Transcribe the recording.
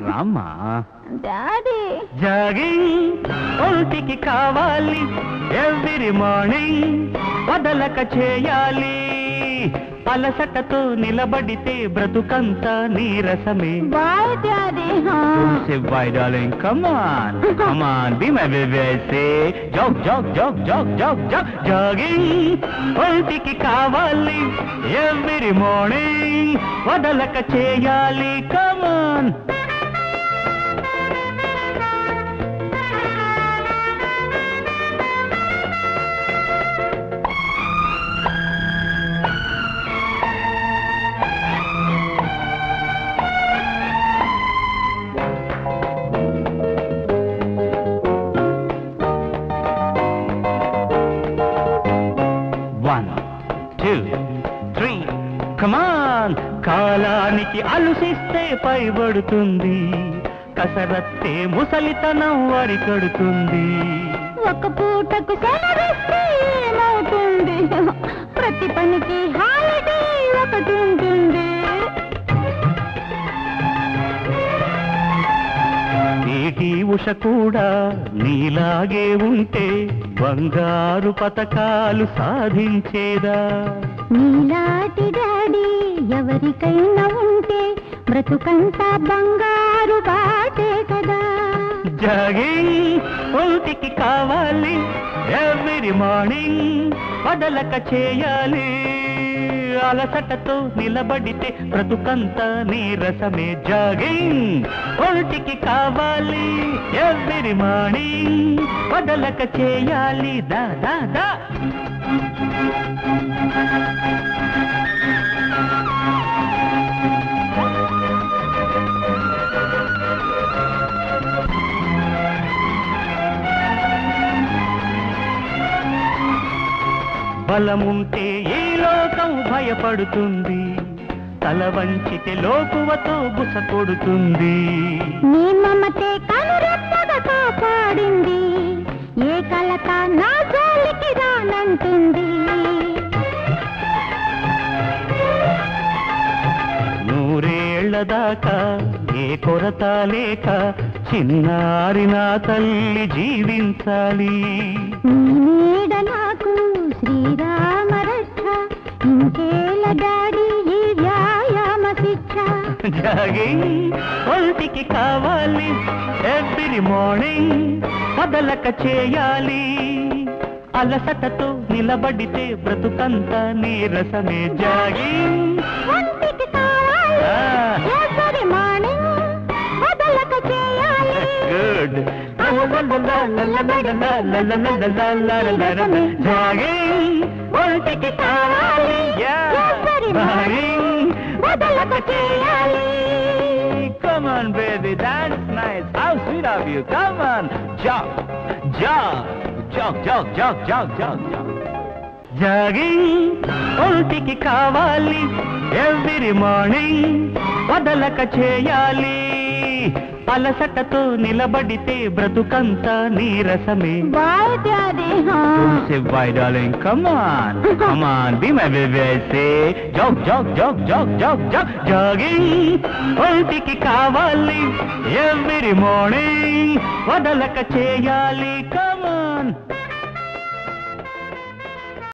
రామ్మా daddy jogging ఒంటికి కావాలి ఎవ్రీ మార్నింగ్ వదలక చేయాలి అలసటతో నిలబడితే బ్రతుకంతా నీరసమే bye daddy bye, darling. Come on. Come on. Be my baby. I say. Jog, jog, jog, jog, jog, jog. Jogging. ఒంటికి కావాలి ఎవ్రీ మార్నింగ్ వదలక చేయాలి కమాన్ కమాన్ కాలానికి అలుసిస్తే పైబడుతుంది. కసరత్తే ముసలితనం వరికడుతుంది ఒక పూటకు ఏమవుతుంది? ప్రతి పనికి హాలిడే ఒకటి ఉంటుంది. నీటి ఉష కూడా నీలాగే ఉంటే బంగారు పతకాలు సాధించేదా? నీలాటి డాడీ ఎవరికైనా ఉంటే బ్రతుకంతా బంగారు బాటే కదా. జాగింగ్ ఒంటికి కావాలి ఎవ్రీ మార్నింగ్ వదలక చేయాలి. అలసటతో నిలబడితే బ్రతుకంతా నీరసమే. జాగింగ్ ఒంటికి కావాలి ఎవ్రీ మార్నింగ్ వదలక చేయాలి. దా దా దా. బలముంటే ఈ లోకం భయపడుతుంది. తల వంచితే లోకువతో బుస కొడుతుంది. నీ మమతే కనురు కలత నా జోలికి రానంటుంది. నూరేళ్ళ దాకా ఏ కొరత లేక చిన్నారి నా తల్లి జీవించాలి. నీడ నాకు శ్రీరామ రక్ష ఇంకేల డాడీ జాగింగ్ ఒంటికి కావాలి ఎవ్రీ మార్నింగ్ వదలక చేయాలి. అలసటతో నిలబడితే బ్రతుకంతా నీరసమే గుడ్ జాగింగ్ ఒంటికి కావాలి జాగింగ్ వదలక చేయాలి. How sweet of you. Come on. Jog, jog, jog, jog, jog, jog, jog, jog. Jogging ఒంటికి కావాలి ఎవ్రీ మార్నింగ్ వదలక చేయాలి పలసటతో నిలబడితే బ్రతుకంత నీరసమే. సెవ్వాయి darling come on come on be my వేసే ఒంటికి కావాలి ఎవ్రీ మార్నింగ్ వదలక చేయాలి కమాన్